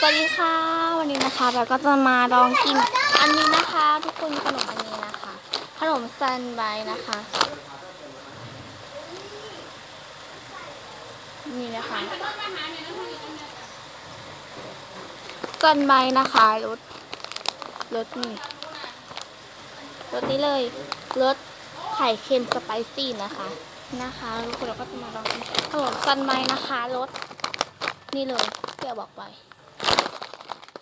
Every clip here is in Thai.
สวัสดีค่ะ วันนี้นะคะเราก็จะมาลองกินอันนี้นะคะ ทุกคนขนมอันนี้นะคะ ขนมซันไบนะคะ นี่นะคะซันไบนะคะรสรสนี่รสนี้เลยรสไข่เค็มสไปซี่นะคะ นะคะทุกคนเราก็จะมาลองกินขนมซันไบนะคะรสนี่เลยที่เราบอกไป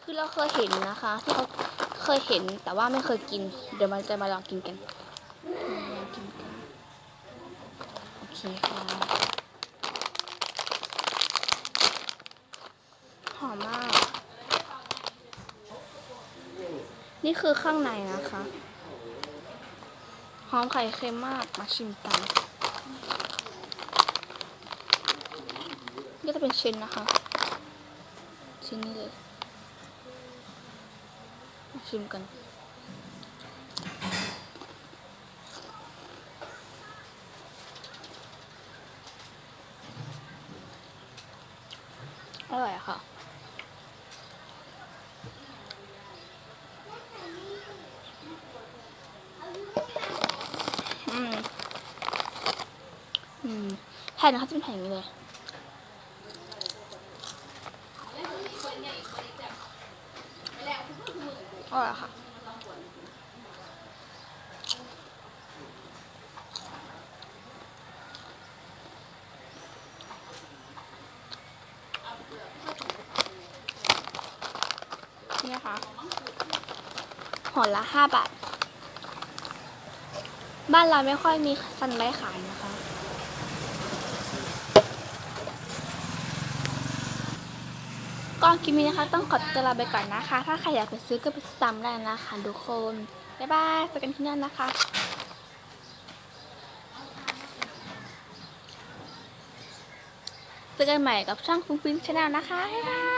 คือเราเคยเห็นนะคะ ที่เขาเคยเห็นแต่ว่าไม่เคยกิน เดี๋ยวมันจะมาลองกินกันลองกินกัน โอเคค่ะ หอมมาก นี่คือข้างในนะคะ หอมไข่เค็มมาก มาชิมกันนี่ก็จะเป็นชิ้นนะคะ ชิ้นนี้เลย ชิมกัน อร่อยค่ะแผ่นนะคะจะเป็นแผ่นอย่างนี้เลย อร่อยค่ะนี่นะคะห่อละห้าบาท บ้านเราไม่ค่อยมีซันไลท์ขายนะคะ ก่อนกิปนี้นะคะ ต้องขอตัวลาไปก่อนนะคะ ถ้าใครอยากไปซื้อก็ไปซื้อตามได้นะคะทุกคนบ๊ายบายเจอกันที่นั่นนะคะเจอกันใหม่กับช่องฟุ้งฟิ้งชาแนลนะคะบ๊ายบาย